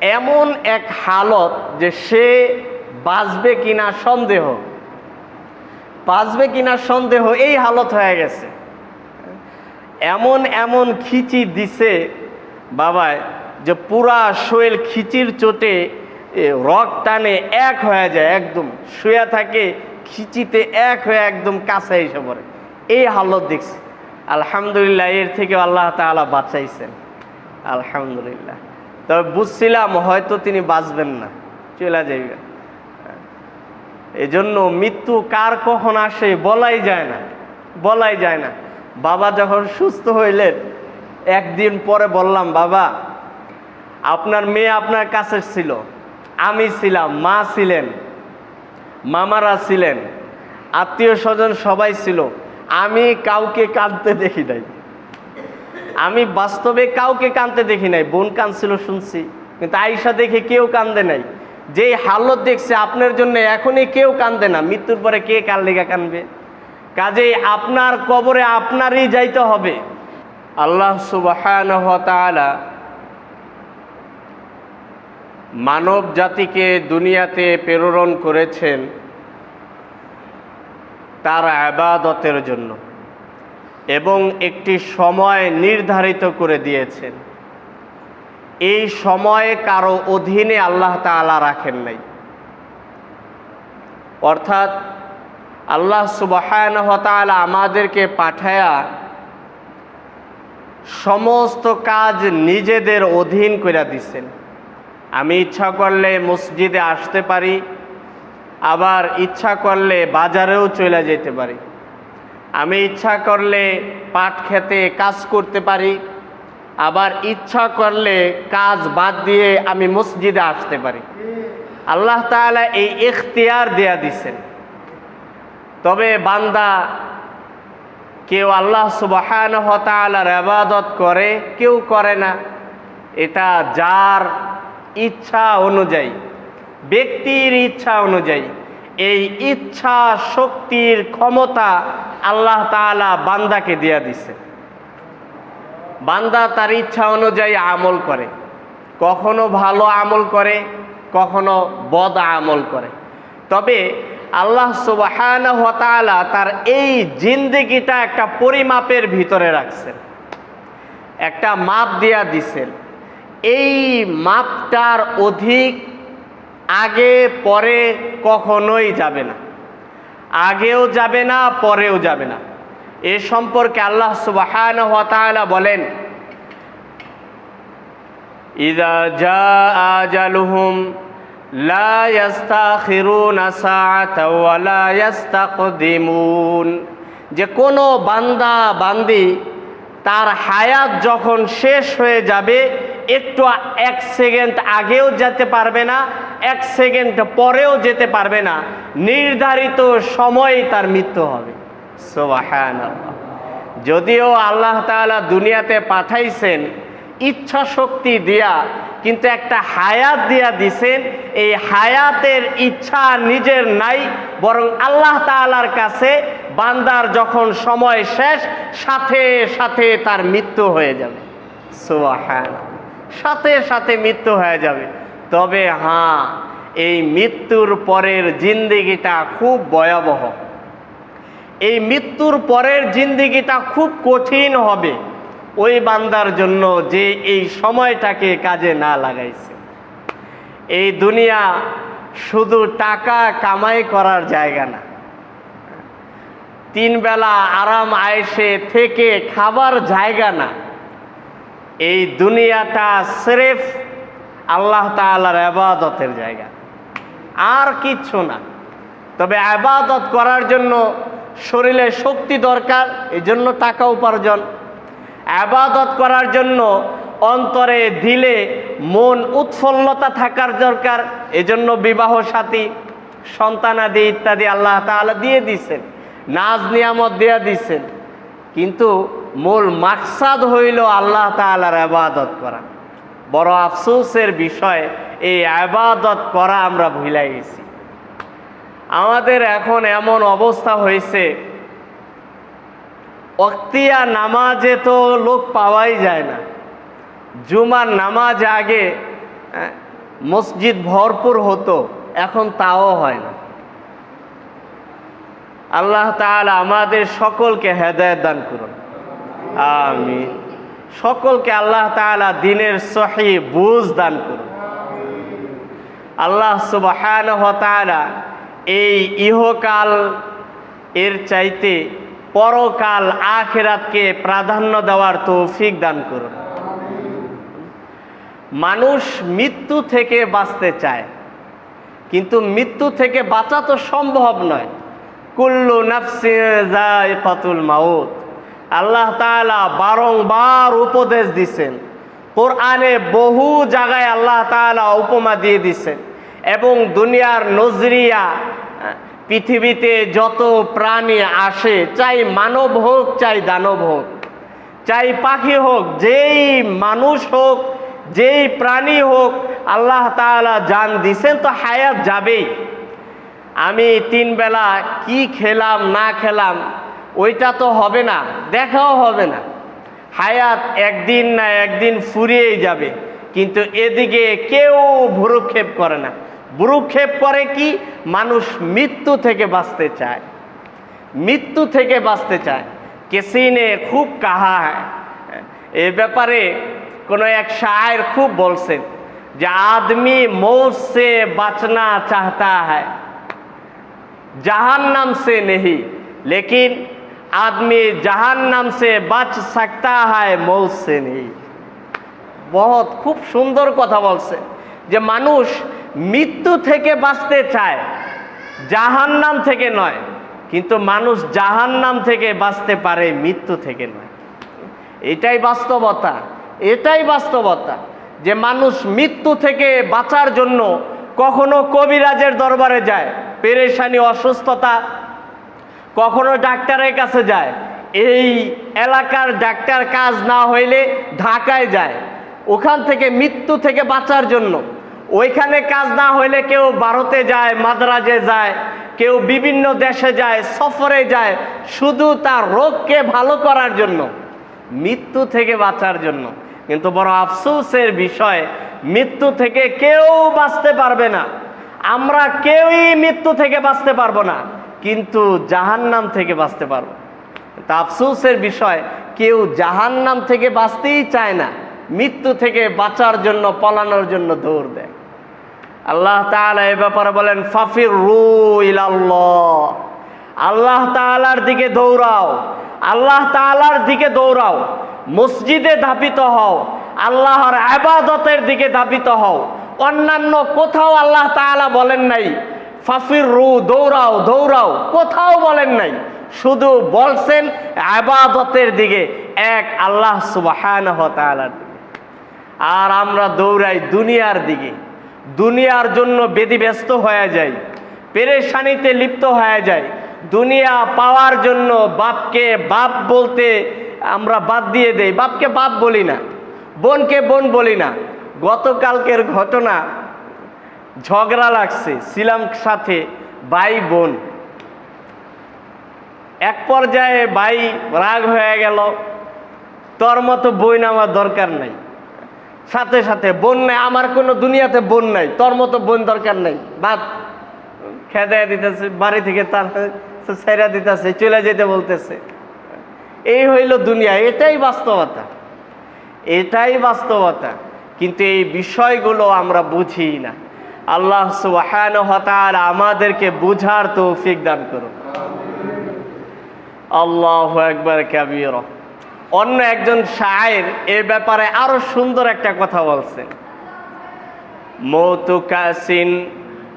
এমন এক হালত যে সে বাঁচবে কিনা সন্দেহ। বাঁচবে কিনা সন্দেহ, এই হালত হয়ে গেছে। এমন এমন খিচি দিছে বাবায় যে পুরা শোয়েল খিচির চোটে রক টানে এক হয়ে যায় একদম। শুয়ে থাকে, খিচিতে এক হয়ে একদম কাছে এসে পড়ে। এই হালত দেখছি। আলহামদুলিল্লাহ, এর থেকে আল্লাহ তাআলা বাঁচাইছেন। আলহামদুলিল্লাহ। তবে বুঝছিলাম, হয়তো তিনি বাঁচবেন না। চলে যাইবেন এজন্য মৃত্যু কার কখন আসে বলাই যায় না, বলাই যায় না। বাবা যখন সুস্থ হইলেন, একদিন পরে বললাম, বাবা, আপনার মেয়ে আপনার কাছে ছিল, আমি ছিলাম, মা ছিলেন, মামারা ছিলেন, আত্মীয় স্বজন সবাই ছিল, আমি কাউকে কাঁদতে দেখি নাই। আমি বাস্তবে কাউকে কাঁদতে দেখি নাই, বোন কাঁদছিল শুনছি, কিন্তু আয়সা দেখে কেউ কান্দে নাই। যেই হালত দেখছে আপনার জন্য এখনই কেউ কান্দে না, মৃত্যুর পরে কে কার লেগা কানবে? কাজেই আপনার কবরে আপনারই যাইতে হবে। আল্লাহ সুবাহ মানব জাতিকে দুনিয়াতে প্রেরণ করেছেন তার আবাদতের জন্য। এবং একটি সময় নির্ধারিত করে দিয়েছেন। এই সময়ে কারও অধীনে আল্লাহ তাআলা রাখেন নাই। অর্থাৎ আল্লাহ সুবাহানহ তাআলা আমাদেরকে পাঠায়া সমস্ত কাজ নিজেদের অধীন করে দিচ্ছেন আমি ইচ্ছা করলে মসজিদে আসতে পারি, আবার ইচ্ছা করলে বাজারেও চলে যেতে পারি। আমি ইচ্ছা করলে পাট খেতে কাজ করতে পারি, আবার ইচ্ছা করলে কাজ বাদ দিয়ে আমি মসজিদে আসতে পারি। আল্লাহ তাআলা এই ইখতিয়ার দেয়া দিছেন তবে বান্দা কেউ আল্লাহ সুবাহান হতালার আবাদত করে, কেউ করে না। এটা যার ইচ্ছা অনুযায়ী, ব্যক্তির ইচ্ছা অনুযায়ী। এই ইচ্ছা শক্তির ক্ষমতা আল্লাহ তাআলা বান্দাকে দিয়া দিছে। বান্দা তার ইচ্ছা অনুযায়ী আমল করে। কখনো ভালো আমল করে, কখনো বদ আমল করে। তবে আল্লাহ সুবাহান হতালা তার এই জিন্দিগিটা একটা পরিমাপের ভিতরে রাখছেন। একটা মাপ দিয়া দিছেন। এই মাপটার অধিক আগে, পরে কখনোই যাবে না। আগেও যাবে না, পরেও যাবে না। এ সম্পর্কে আল্লাহ সুবাহান হতালা বলেন ইদা ওয়া যে কোনো বান্দা, বান্দি, তার হায়াত যখন শেষ হয়ে যাবে, একটু এক সেকেন্ড আগেও যেতে পারবে না এক সেকেন্ড পরেও যেতে পারবে না। নির্ধারিত সময়ে তার মৃত্যু হবে। যদিও আল্লাহ তাআলা দুনিয়াতে পাঠাইছেন ইচ্ছা শক্তি দিয়া, কিন্তু একটা হায়াত দিয়া দিছেন, এই হায়াতের ইচ্ছা নিজের নাই, বরং আল্লাহ তাআলার কাছে বান্দার যখন সময় শেষ, সাথে সাথে তার মৃত্যু হয়ে যাবে। সাথে সাথে মৃত্যু হয়ে যাবে। তবে হ্যাঁ এই মৃত্যুর পরের জিন্দিগিটা খুব ভয়াবহ। এই মৃত্যুর পরের জিন্দিগিটা খুব কঠিন হবে ওই বান্দার জন্য যে এই সময়টাকে কাজে না লাগাইছে। এই দুনিয়া শুধু টাকা কামাই করার জায়গা না। তিন বেলা আরাম আয়েসে থেকে খাবার জায়গা না। এই দুনিয়াটা স্রেফ আল্লাহ তাআলার আবাদতের জায়গা। আর কিচ্ছু না। তবে আবাদত করার জন্য শরীরে শক্তি দরকার এই জন্য টাকা উপার্জন। আবাদত করার জন্য অন্তরে দিলে মন উৎফুল্লতা থাকার দরকার, এজন্য বিবাহ সাথী, সন্তানাদি ইত্যাদি আল্লাহ তাআলা দিয়ে দিছেন, নাজ নিয়ামত দেয়া দিছেন। কিন্তু মূল মাকসাদ হইল আল্লাহ তাআলার আবাদত করা। বড় আফসোসের বিষয়, এই আবাদত করা আমরা ভুলাই গেছি। আমাদের এখন এমন অবস্থা হয়েছে, অক্তিয়া নামাজে তো লোক পাওয়াই যায় না। জুমার নামাজ আগে মসজিদ ভরপুর হতো, এখন তাও হয় না। আল্লাহ তাআলা আমাদের সকলকে হেদায়ত দান করুন। আমি সকলকে আল্লাহ তাআলা দিনের সহি বুঝ দান করুন। আল্লাহ তাআলা এই ইহকাল এর চাইতে পরকাল আখেরাতকে প্রাধান্য দেওয়ার তৌফিক দান করুন। মানুষ মৃত্যু থেকে বাঁচতে চায়, কিন্তু মৃত্যু থেকে বাঁচা তো সম্ভব নয়। কুল্লু নাফসি কতুল মাউত। আল্লাহ তাআলা বারংবার উপদেশ দিছেন। কোরআনে বহু জায়গায় আল্লাহ তাআলা উপমা দিয়ে দিছেন এবং দুনিয়ার নজরিয়া, পৃথিবীতে যত প্রাণী আসে, চাই মানব হোক, চাই দানব হোক, চাই পাখি হোক, যেই মানুষ হোক, যেই প্রাণী হোক, আল্লাহ তাআলা জান দিছেন তো হায়াত যাবেই। আমি তিন বেলা কি খেলাম, না খেলাম ওইটা তো হবে না দেখাও হবে না হায়াত একদিন না একদিন ফুরিয়েই যাবে কিন্তু এদিকে কেউ ভুরুক্ষেপ করে না ভুরুক্ষেপ করে কি মানুষ মৃত্যু থেকে বাঁচতে চায় মৃত্যু থেকে বাঁচতে চায় किसी ने খুব কাহা হ্যায় এ ব্যাপারে কোনো এক শায়ের খুব বলছেন যে আদমি মৌত সে বাঁচনা চাহতা है जहन्नम से नहीं लेकिन आदमी जहन्नम से बच सकता है मौत से नहीं বহুত খুব সুন্দর কথা বলছে যে মানুষ মৃত্যু থেকে বাঁচতে চায় জাহান্নাম থেকে নয় কিন্তু মানুষ জাহান্নাম থেকে বাঁচতে পারে মৃত্যু থেকে নয় এটাই বাস্তবতা এটাই বাস্তবতা যে মানুষ মৃত্যু থেকে বাঁচার জন্য কখনো কবিরাজের দরবারে যায় পেরেশানি অসুস্থতা কখনো ডাক্তারের কাছে যায়। এই এলাকার ডাক্তার কাজ না হইলে ঢাকায় যায়। ওখান থেকে মৃত্যু থেকে বাঁচার জন্য। ওইখানে কাজ না হইলে কেউ ভারতে যায়, মাদ্রাজে যায়, কেউ বিভিন্ন দেশে যায়, সফরে যায়, শুধু তার রোগকে ভালো করার জন্য, মৃত্যু থেকে বাঁচার জন্য। কিন্তু বড় আফসোসের বিষয়, মৃত্যু থেকে কেউ বাঁচতে পারবে না। আমরা কেউই মৃত্যু থেকে বাঁচতে পারব না। কিন্তু জাহান্নাম থেকে বাঁচতে পারব। তা বিষয়, কেউ জাহান্নাম থেকে বাঁচতেই চায় না। মৃত্যু থেকে বাঁচার জন্য, পলানোর জন্য দৌড় দেয়। আল্লাহ তাআলা এ ব্যাপারে বলেন ফাফির রু ইলাল্লাহ। আল্লাহ তাআলার দিকে দৌড়াও। আল্লাহ তাআলার দিকে দৌড়াও। মসজিদে ধাপিত হও। আল্লাহর আবাদতের দিকে ধাপিত হও। অন্যান্য কোথাও আল্লাহ তাআলা বলেন নাই ফাফির রু দৌড়াও দৌড়াও। কোথাও বলেন নাই। শুধু বলছেন আবাদতের দিকে, এক আল্লাহ দিকে। আর আমরা দৌড়াই দুনিয়ার দিকে। দুনিয়ার জন্য ব্যস্ত হয়ে যাই, পেরেশানিতে লিপ্ত হয়ে যায় দুনিয়া পাওয়ার জন্য বাপকে বাপ বলতে আমরা বাদ দিয়ে দেই। বাপকে বাপ বলি না, বোনকে বোন বলি না। গতকালকের ঘটনা ঝগড়া লাগছে, ছিলাম সাথে ভাই বোন। এক পর্যায়ে ভাই রাগ হয়ে গেল, তোর মতো বোন আমার দরকার নাই। সাথে সাথে বোন নাই, আমার কোনো দুনিয়াতে বোন নাই, তোর মতো বোন দরকার নাই। বাদ খেদে দিতেছে, বাড়ি থেকে তার ছেড়া দিতেছে, চলে যেতে বলতেছে। এই হইল দুনিয়া, এটাই বাস্তবতা। এটাই বাস্তবতা, কিন্তু এই বিষয়গুলো আমরা বুঝি না। আল্লাহ সুবহানাহু ওয়া তাআলা আমাদেরকে বুঝার তৌফিক দান করুন। আল্লাহু আকবার কাবীরা। অন্য একজন শায়ের এ ব্যাপারে আরও সুন্দর একটা কথা বলছে। মৌতু কাসিন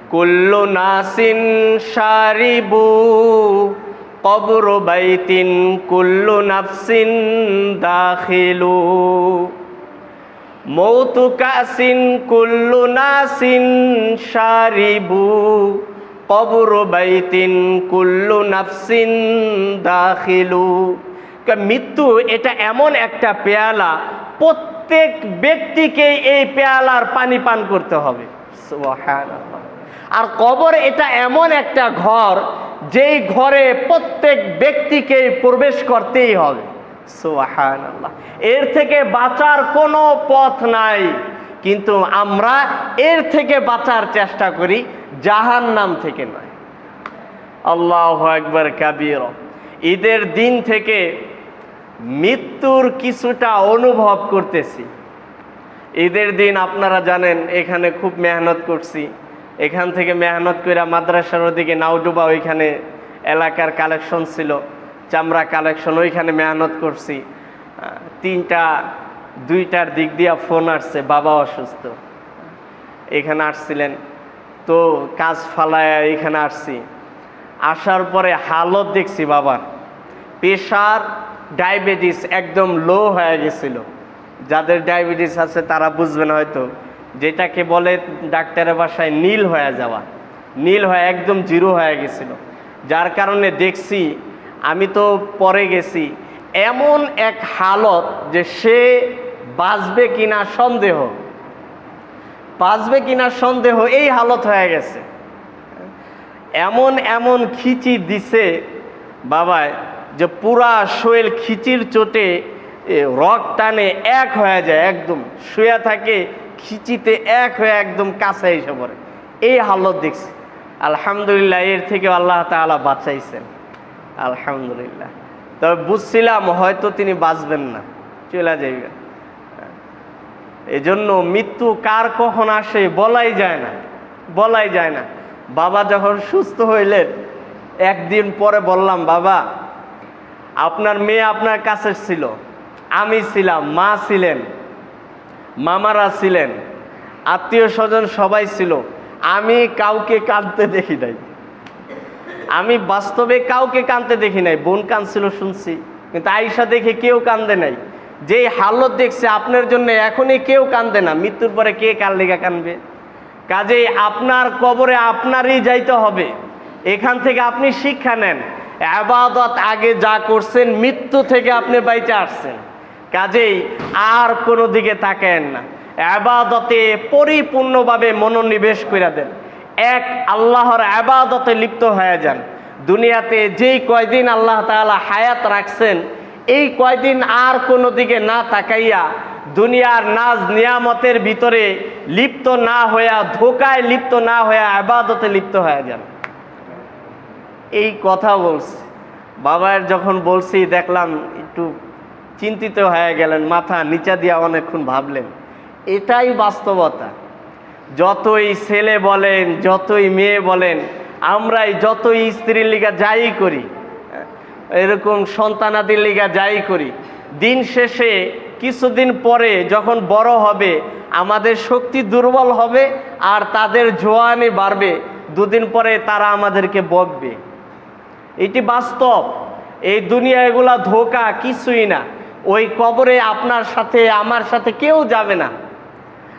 কুল্লু নাসিন শারিবু কবর বাইতিন কুল্লু নাফসিন দাখিলু। মৌতু কাসিন কুল্লু নাসিন শারিবু, কবর বাইতিন কুল্লু নাফসিন দাখিলু। মৃত্যু এটা এমন একটা পেয়ালা, প্রত্যেক ব্যক্তিকে এই পেয়ালার পানি পান করতে হবে। আর কবর এটা এমন একটা ঘর, যেই ঘরে প্রত্যেক ব্যক্তিকে প্রবেশ করতেই হবে। এর থেকে বাঁচার কোনো পথ নাই। কিন্তু আমরা এর থেকে বাঁচার চেষ্টা করি জাহান নাম থেকে নয়। আল্লাহ একবার কাবির। ঈদের দিন থেকে মৃত্যুর কিছুটা অনুভব করতেছি। ঈদের দিন আপনারা জানেন, এখানে খুব মেহনত করছি। এখান থেকে মেহনত করে মাদ্রাসার ওদিকে নাউডুবা ওইখানে এলাকার কালেকশন ছিল। চামড়া কালেকশন ওইখানে মেহনত করছি। তিনটা, দুইটার দিক দিয়া ফোন আসছে, বাবা অসুস্থ। এখানে আসছিলেন। তো কাজ ফালায় এখানে আসছি। আসার পরে হালত দেখছি বাবার। প্রেশার ডায়াবেটিস একদম লো হয়ে গেছিল। যাদের ডায়াবেটিস আছে তারা বুঝবেন হয়তো। যেটাকে বলে ডাক্তারের বাসায় নীল হয়ে যাওয়া। নীল হয়ে একদম জিরো হয়ে গেছিল। যার কারণে দেখছি আমি তো পরে গেছি। এমন এক হালত যে সে বাঁচবে কিনা সন্দেহ। বাঁচবে কিনা সন্দেহ, এই হালত হয়ে গেছে। এমন এমন খিচি দিছে বাবায় যে পুরা শৈল খিচির চোটে রক টানে এক হয়ে যায় একদম। শুয়ে থাকে, খিচিতে এক হয়ে একদম কাছে এসে পড়ে। এই হালত দেখছি। আলহামদুলিল্লাহ, এর থেকে আল্লাহ তাআলা বাঁচাইছেন। আলহামদুলিল্লাহ। তবে বুঝছিলাম, হয়তো তিনি বাঁচবেন না। চলে যাইবেন এজন্য মৃত্যু কার কখন আসে বলাই যায় না। বলাই যায় না। বাবা যখন সুস্থ হইলেন একদিন পরে বললাম, বাবা, আপনার মেয়ে আপনার কাছে ছিল। আমি ছিলাম, মা ছিলেন, মামারা ছিলেন, আত্মীয় স্বজন সবাই ছিল। আমি কাউকে কাঁদতে দেখি নাই। আমি বাস্তবে কাউকে কাঁদতে দেখি নাই, বোন কাঁদছিল শুনছি, কিন্তু আয়সা দেখে কেউ কান্দে নাই। যেই হালত দেখছে আপনার জন্য এখনই কেউ কান্দে না, মৃত্যুর পরে কে কার লেগা কানবে? কাজেই আপনার কবরে আপনারই যাইতে হবে। এখান থেকে আপনি শিক্ষা নেন, আবাদত আগে যা করছেন, মৃত্যু থেকে আপনি বাইচে আসছেন। কাজেই আর কোনো দিকে তাকেন না। আবাদতে পরিপূর্ণভাবে মনোনিবেশ করে দেন। এক আল্লাহর আবাদতে লিপ্ত হয়ে যান। দুনিয়াতে যেই কয়দিন আল্লাহ তাআলা হায়াত রাখছেন, এই কয়দিন আর কোনো দিকে না তাকাইয়া দুনিয়ার নাজ নিয়ামতের ভিতরে লিপ্ত না হইয়া, ধোকায় লিপ্ত না হইয়া আবাদতে লিপ্ত হয়ে যান। এই কথা বলছি। বাবার যখন বলছি, দেখলাম একটু চিন্তিত হয়ে গেলেন, মাথা নিচা দিয়া অনেকক্ষণ ভাবলেন। এটাই বাস্তবতা। যতই ছেলে বলেন, যতই মেয়ে বলেন, আমরাই যতই স্ত্রীর লিগা যাই করি, এরকম সন্তানাদির লিগা যাই করি, দিন শেষে কিছুদিন পরে যখন বড় হবে, আমাদের শক্তি দুর্বল হবে আর তাদের জোয়ানি বাড়বে, দুদিন পরে তারা আমাদেরকে বকবে। এটি বাস্তব। এই দুনিয়া এগুলা ধোকা, কিছুই না। ওই কবরে আপনার সাথে, আমার সাথে কেউ যাবে না।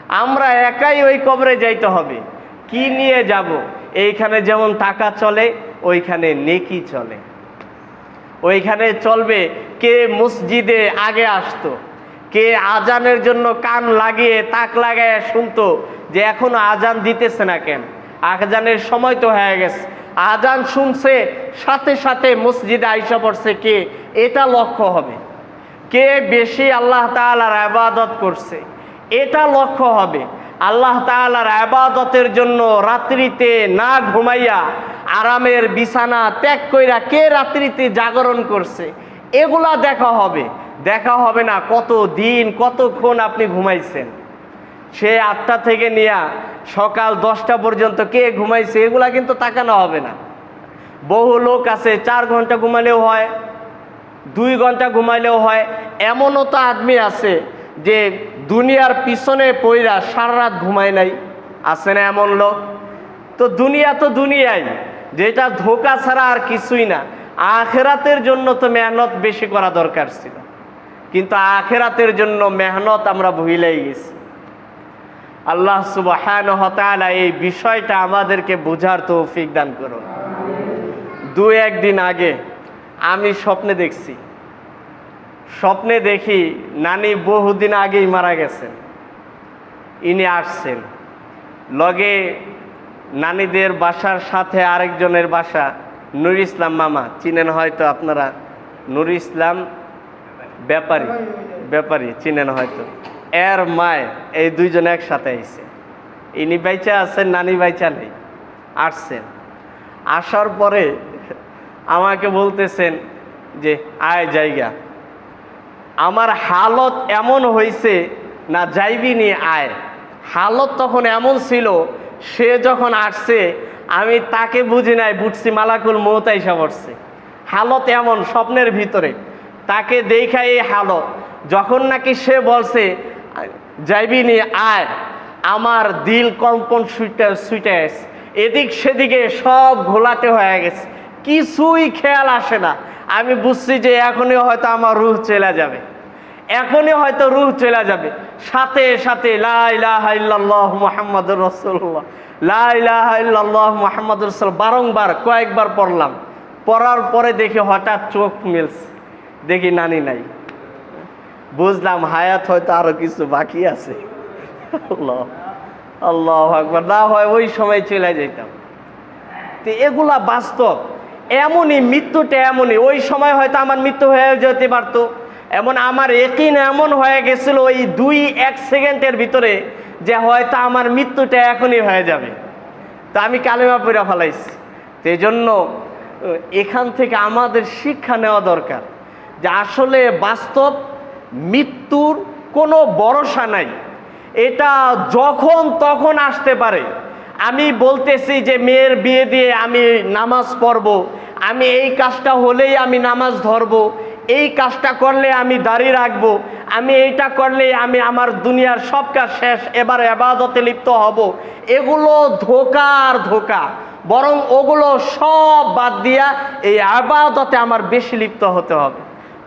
আমরা একাই ওই কবরে যাইতে হবে। কি নিয়ে যাব? এইখানে যেমন টাকা চলে, ওইখানে নেকি চলে। ওইখানে চলবে, কে মসজিদে আগে আসতো, কে আজানের জন্য কান লাগিয়ে তাক লাগায় শুনতো যে এখনও আজান দিতেছে না কেন। আজানের সময় তো হয়ে গেছে। আজান শুনছে, সাথে সাথে মসজিদে আইসা পড়ছে কে? এটা লক্ষ্য হবে। কে বেশি আল্লাহ তাআলার আবাদত করছে? এটা লক্ষ্য হবে। আল্লাহ তাআলার আবাদতের জন্য রাত্রিতে না ঘুমাইয়া আরামের বিছানা ত্যাগ কইরা কে রাত্রিতে জাগরণ করছে, এগুলা দেখা হবে। দেখা হবে না কত দিন, কতক্ষণ আপনি ঘুমাইছেন। সে আটটা থেকে নিয়া সকাল দশটা পর্যন্ত কে ঘুমাইছে, এগুলা কিন্তু তাকানো হবে না। বহু লোক আছে, চার ঘণ্টা ঘুমালেও হয়, দুই ঘণ্টা ঘুমাইলেও হয়। এমনও তো আদমি আছে যে দুনিয়ার পিছনে পইরা সারা রাত ঘুমায় নাই, আছে না এমন লোক? তো দুনিয়া তো দুনিয়াই, যেটা ধোকা ছাড়া আর কিছুই না। আখেরাতের জন্য তো মেহনত বেশি করা দরকার ছিল। কিন্তু আখেরাতের জন্য মেহনত আমরা ভুলেই গেছি। আল্লাহ সুবহান এই বিষয়টা আমাদেরকে বোঝার তৌফিক দান করুন। দু একদিন আগে আমি স্বপ্নে দেখছি স্বপ্নে দেখি নানি বহুদিন আগেই মারা গেছেন। ইনি আসছেন। লগে নানিদের বাসার সাথে আরেকজনের বাসা, নুর ইসলাম মামা। চিনেন হয়তো আপনারা? নুর ইসলাম ব্যাপারী ব্যাপারী, চিনেন হয়তো। এর মায়, এই দুইজন একসাথে আইছে। ইনি বাইচা আছেন, নানি বাইচা নেই। আসছেন। আসার পরে আমাকে বলতেছেন যে, আয় জায়গা। আমার হালত এমন হয়েছে না যাইবি নিয়ে আয়। হালত তখন এমন ছিল, সে যখন আসছে, আমি তাকে বুঝি নাই বুঝছি মালাকুল মৌত আইসা পড়ছে। হালত এমন স্বপ্নের ভিতরে, তাকে দেখা এই হালত। যখন নাকি সে বলছে, যাইবি নিয়ে আয়, আমার দিল কম্পন সুইটা সুইটে এদিক সেদিকে সব ঘোলাটে হয়ে গেছে। কিছুই খেয়াল আসে না। আমি বুঝছি যে এখনই হয়তো আমার রুহ চলে যাবে। এখনই হয়তো রুহ চলে যাবে। সাথে সাথে বারংবার, কয়েকবার পড়লাম। পড়ার পরে দেখি হঠাৎ চোখ মিলছে। দেখি নানি নাই। বুঝলাম হায়াত হয়তো আরও কিছু বাকি আছে। আল্লাহ আল্লাহ না হয় ওই সময় চলে যেতাম তো এগুলা বাস্তব। এমনই, মৃত্যুটা এমনই। ওই সময় হয়তো আমার মৃত্যু হয়ে যেতে পারতো। এমন আমার একিন এমন হয়ে গেছিল ওই দুই এক সেকেন্ডের ভিতরে যে হয়তো আমার মৃত্যুটা এখনই হয়ে যাবে। তা আমি কালেমা পড়া ফেলাইছি। তো এই জন্য এখান থেকে আমাদের শিক্ষা নেওয়া দরকার যে আসলে বাস্তব মৃত্যুর কোনো ভরসা নাই। এটা যখন তখন আসতে পারে। আমি বলতেছি যে মেয়ের বিয়ে দিয়ে আমি নামাজ পড়ব। আমি এই কাজটা হলেই আমি নামাজ ধরবো। এই কাজটা করলে আমি দাঁড়িয়ে রাখব। আমি এইটা করলে আমি আমার দুনিয়ার সব কাজ শেষ, এবার এবাদতে লিপ্ত হব। এগুলো ধোকা আর ধোকা। বরং ওগুলো সব বাদ দিয়া এই আবাদতে আমার বেশি লিপ্ত হতে হবে।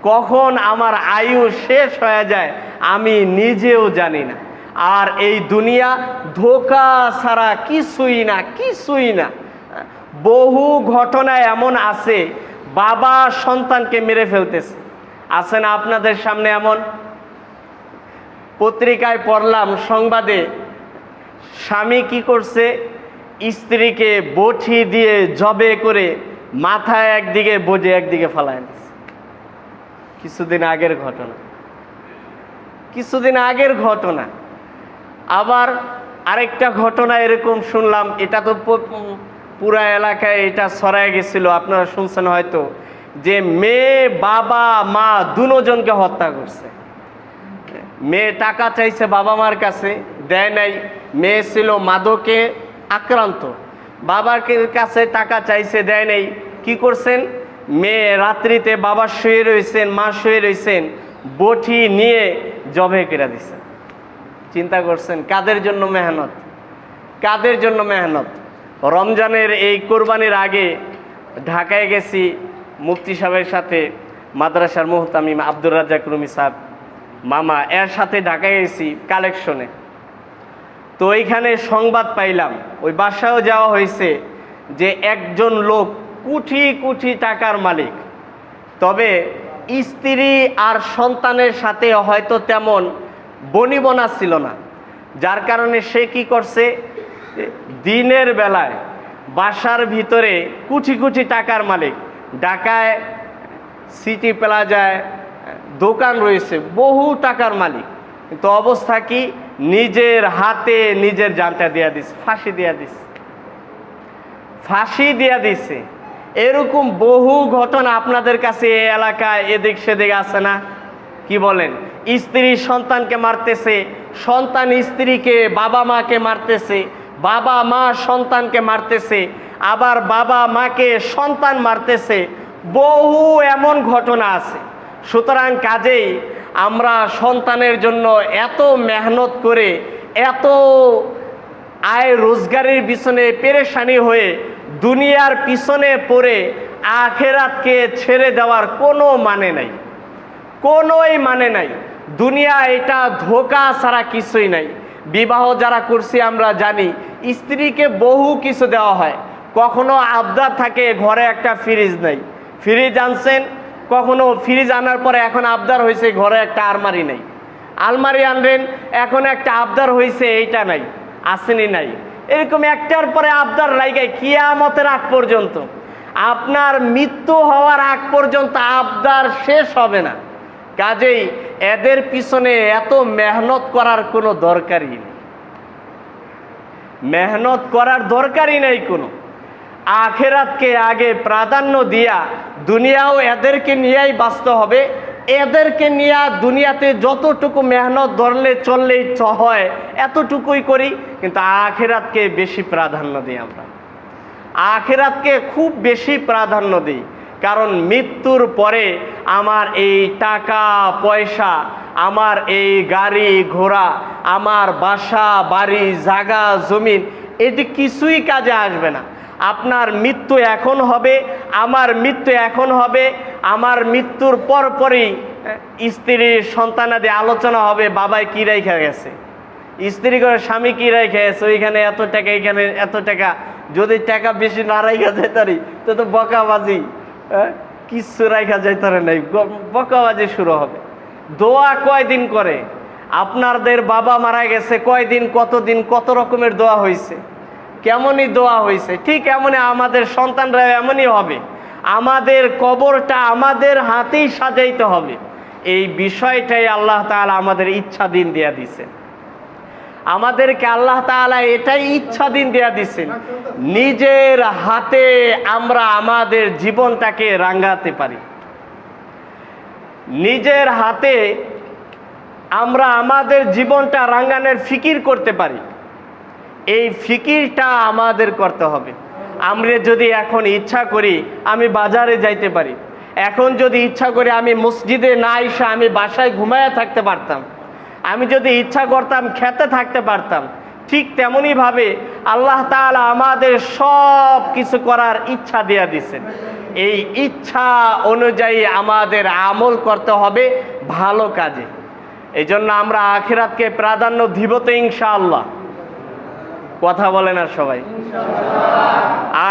কখন আমার আয়ু শেষ হয়ে যায় আমি নিজেও জানি না। আর এই দুনিয়া ধোকা ছাড়া কিছুই না কিছুই না। বহু ঘটনা এমন আছে, বাবা সন্তানকে মেরে ফেলতেছে। আছে না আপনাদের সামনে এমন? পত্রিকায় পড়লাম, সংবাদে স্বামী কি করছে? স্ত্রীকে বঠি দিয়ে জবে করে মাথায় একদিকে বোঝে, একদিকে ফালায় দিচ্ছে কিছুদিন আগের ঘটনা। কিছুদিন আগের ঘটনা। আবার আরেকটা ঘটনা এরকম শুনলাম, এটা তো পুরা এলাকায় এটা ছড়ায় গেছিল, আপনারা শুনছেন হয়তো, যে মেয়ে, বাবা, মা দুজনকে হত্যা করছে। মেয়ে টাকা চাইছে বাবা মার কাছে, দেয় নাই, মেয়ে ছিল মাদকে আক্রান্ত। বাবার কাছে টাকা চাইছে, দেয় নাই, কি করছেন? মেয়ে রাত্রিতে বাবা শুয়ে রয়েছেন, মা শুয়ে রয়েছেন, বটি নিয়ে জবে কেটে দিছেন চিন্তা করছেন, কাদের জন্য মেহনত? কাদের জন্য মেহনত? রমজানের এই কোরবানির আগে ঢাকায় গেছি, মুফতি সাহেবের সাথে, মাদ্রাসার মোহতামিম আব্দুর রাজ্জাক রুমি সাহেব মামা, এর সাথে ঢাকায় গেছি কালেকশনে তো ওইখানে সংবাদ পাইলাম, ওই বাসায়ও যাওয়া হয়েছে যে একজন লোক কোটি কোটি টাকার মালিক। তবে স্ত্রী আর সন্তানের সাথে হয়তো তেমন বনিবনা ছিল না। যার কারণে সে কি করছে? দিনের বেলায় বাসার ভিতরে কুচি কুচি টাকার মালিক, ঢাকায় সিটি প্লাজায় দোকান রয়েছে, বহু টাকার মালিক। কিন্তু অবস্থা কি? নিজের হাতে নিজের জানটা দিয়া দিছে, ফাঁসি দিয়া দিছে। ফাঁসি দিয়া দিছে। এরকম বহু ঘটনা আপনাদের কাছে এই এলাকায় এদিক সেদিক আছে না? কি বলেন? স্ত্রী সন্তানকে মারতেছে, সন্তান স্ত্রীকে, বাবা মাকে মারতেছে, বাবা মা সন্তানকে মারতেছে, আবার বাবা মাকে সন্তান মারতেছে, বহু এমন ঘটনা আছে। সুতরাং কাজেই আমরা সন্তানের জন্য এত মেহনত করে, এত আয় রোজগারের পিছনে পেরেশানি হয়ে দুনিয়ার পিছনে পড়ে আখেরাতকে ছেড়ে দেওয়ার কোনো মানে নাই। কোনোই মানে নাই। দুনিয়া এটা ধোকা ছাড়া কিছুই নাই। বিবাহ যারা করছি আমরা জানি, স্ত্রীকে বহু কিছু দেওয়া হয়। কখনো আবদার থাকে, ঘরে একটা ফ্রিজ নেই। ফ্রিজ আনছেন, কখনো ফ্রিজ আনার পরে এখন আবদার হয়েছে, ঘরে একটা আলমারি নেই। আলমারি আনলেন, এখন একটা আবদার হয়েছে, এইটা নাই, আসেনি নাই। এরকম একটার পরে আবদার লাইগায় কিয়ামতের আগ পর্যন্ত। আপনার মৃত্যু হওয়ার আগ পর্যন্ত আবদার শেষ হবে না। কাজেই এদের পিছনে এত মেহনত করার কোনো দরকারই নেই। মেহনত করার দরকারই নেই কোনো। আখেরাতকে আগে প্রাধান্য দিয়া দুনিয়াও এদেরকে নিয়েই বাঁচতে হবে। এদেরকে নিয়ে দুনিয়াতে যতটুকু মেহনত ধরলে চললেই হয়, এতটুকুই করি, কিন্তু আখেরাতকে বেশি প্রাধান্য দিই আমরা। আখেরাতকে খুব বেশি প্রাধান্য দিই। কারণ মৃত্যুর পরে আমার এই টাকা, পয়সা, আমার এই গাড়ি ঘোড়া, আমার বাসা, বাড়ি জাগা জমিন এটি কিছুই কাজে আসবে না। আপনার মৃত্যু এখন হবে, আমার মৃত্যু এখন হবে, আমার মৃত্যুর পরপরই স্ত্রীর সন্তানাদি আলোচনা হবে, বাবাই কি রেখে গেছে? স্ত্রী করে স্বামী কি রেখে গেছে? ওইখানে এত টাকা, এখানে এত টাকা, যদি টাকা বেশি না রাখা যেতারি, তো তো বকাবাজি। হ্যাঁ? কিচ্ছু রাখা যেতারে নাই। বকাবাজি শুরু হবে। দোয়া কয়দিন করে? আপনাদের বাবা মারা গেছে কয়দিন, কতদিন, কত রকমের দোয়া হয়েছে কেমনই দোয়া হয়েছে ঠিক এমনই আমাদের সন্তানরা এমনই হবে। আমাদের কবরটা আমাদের হাতেই সাজাইতে হবে। এই বিষয়টাই আল্লাহ তাআলা আমাদের ইচ্ছা দিন দেয়া দিছে আমাদেরকে আল্লাহ তাআলা এটাই ইচ্ছা দিন দেয়া দিছেন। নিজের হাতে আমরা আমাদের জীবনটাকে রাঙ্গাতে পারি। নিজের হাতে আমরা আমাদের জীবনটা রাঙ্গানোর ফিকির করতে পারি। এই ফিকিরটা আমাদের করতে হবে। আমরা যদি এখন ইচ্ছা করি, আমি বাজারে যাইতে পারি। এখন যদি ইচ্ছা করি আমি মসজিদে না এসে আমি বাসায় ঘুমায়া থাকতে পারতাম। আমি যদি ইচ্ছা করতাম, খেতে থাকতে পারতাম। ঠিক তেমনইভাবে আল্লাহ তাআলা আমাদের সব কিছু করার ইচ্ছা দেয়া দিছেন। এই ইচ্ছা অনুযায়ী আমাদের আমল করতে হবে ভালো কাজে। এই জন্য আমরা আখিরাতকে প্রাধান্য দিব তো ইনশাআল্লাহ। কথা বলে না সবাই।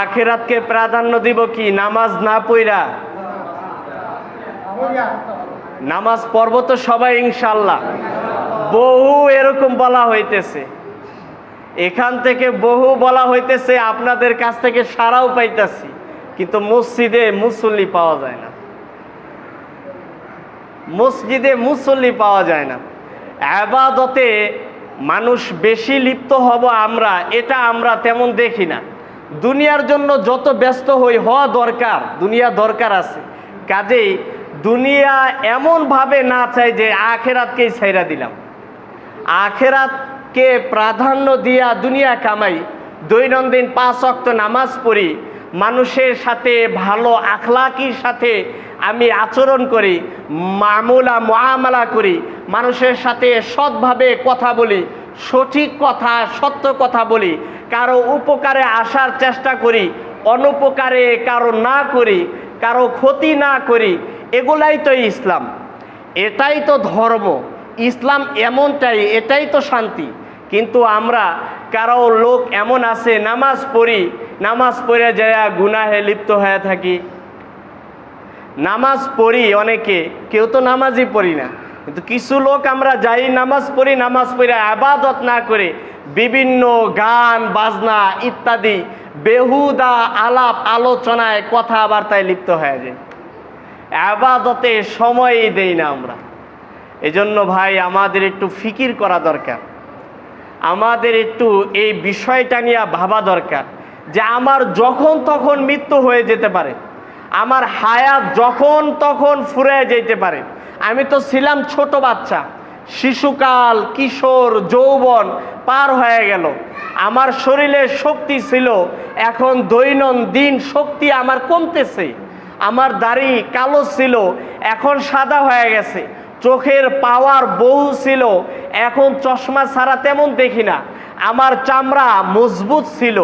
আখেরাতকে প্রাধান্য দিব কি? নামাজ না পইরা নামাজ পড়ব তো সবাই ইনশাল্লাহ বহু এরকম বলা হইতেছে। এখান থেকে বহু বলা হইতেছে, আপনাদের কাছ থেকে সারাও পাইতাছি। কিন্তু মসজিদে মুসল্লি পাওয়া যায় না। মসজিদে মুসল্লি পাওয়া যায় না। আবাদতে মানুষ বেশি লিপ্ত হব আমরা, এটা আমরা তেমন দেখি না। দুনিয়ার জন্য যত ব্যস্ত হই, হওয়া দরকার, দুনিয়া দরকার আছে। কাজেই দুনিয়া এমনভাবে না চাই যে আখেরাতকেই ছাইরা দিলাম। আখেরাতকে প্রাধান্য দিয়া দুনিয়া কামাই, দৈনন্দিন পাঁচ অক্ত নামাজ পড়ি, মানুষের সাথে ভালো আখলাকির সাথে আমি আচরণ করি, মামুলা মহামালা করি, মানুষের সাথে সৎভাবে কথা বলি, সঠিক কথা, সত্য কথা বলি, কারও উপকারে আসার চেষ্টা করি, অনুপকারে কারও না করি, কারও ক্ষতি না করি, এগুলাই তো ইসলাম। এটাই তো ধর্ম। ইসলাম এমনটাই, এটাই তো শান্তি। কিন্তু আমরা কারও লোক এমন আছে, নামাজ পড়ি, নামাজ পড়ে যায় গুনাহে লিপ্ত হয়ে থাকি। নামাজ পড়ি অনেকে, কেউ তো নামাজই পড়ি না। কিন্তু কিছু লোক আমরা যাই, নামাজ পড়ি, নামাজ পড়ে আবাদত না করে বিভিন্ন গান, বাজনা ইত্যাদি বেহুদা আলাপ আলোচনায় কথাবার্তায় লিপ্ত হয়ে যায়। আবাদতে সময়ই দেই না আমরা। এজন্য ভাই আমাদের একটু ফিকির করা দরকার। আমাদের একটু এই বিষয়টা নিয়ে ভাবা দরকার যে আমার যখন তখন মৃত্যু হয়ে যেতে পারে। আমার হায়াত যখন তখন ফুরে যেতে পারে। আমি তো ছিলাম ছোট বাচ্চা, শিশুকাল, কিশোর, যৌবন পার হয়ে গেল। আমার শরীরে শক্তি ছিল, এখন দৈনন্দিন শক্তি আমার কমতেছে। আমার দাড়ি কালো ছিল, এখন সাদা হয়ে গেছে। চোখের পাওয়ার বহু ছিল, এখন চশমা ছাড়া তেমন দেখি না। আমার চামড়া মজবুত ছিল,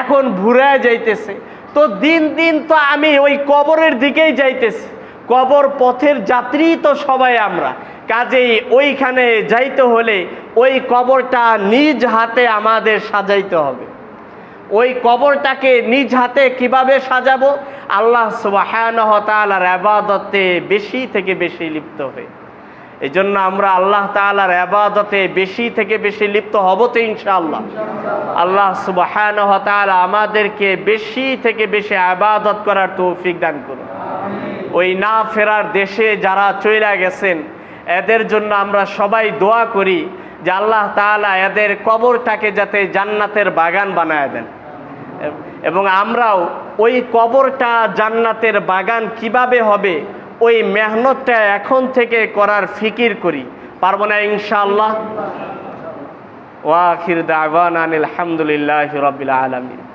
এখন ভুরায় যাইতেছে। তো দিন দিন তো আমি ওই কবরের দিকেই যাইতেছি। কবর পথের যাত্রী তো সবাই আমরা। কাজেই ওইখানে যাইতে হলে ওই কবরটা নিজ হাতে আমাদের সাজাইতে হবে। ওই কবরটাকে নিজ হাতে কীভাবে সাজাবো? আল্লাহ তালার আবাদতে বেশি থেকে বেশি লিপ্ত হয়ে। এই জন্য আমরা আল্লাহ তালার আবাদতে বেশি থেকে বেশি লিপ্ত হব তো ইনশাআল্লাহ। আল্লাহ সুবাহানহ তালা আমাদেরকে বেশি থেকে বেশি আবাদত করার তৌফিক দান করুন। ওই না ফেরার দেশে যারা চইলা গেছেন, এদের জন্য আমরা সবাই দোয়া করি যে আল্লাহ তাআলা এদের কবরটাকে যাতে জান্নাতের বাগান বানায় দেন। এবং আমরাও ওই কবরটা জান্নাতের বাগান কীভাবে হবে ওই মেহনতটা এখন থেকে করার ফিকির করি। পারব না ইনশাআল্লাহ। ওয়াখির দাওয়ান আলহামদুলিল্লাহ রবিল আলমিন।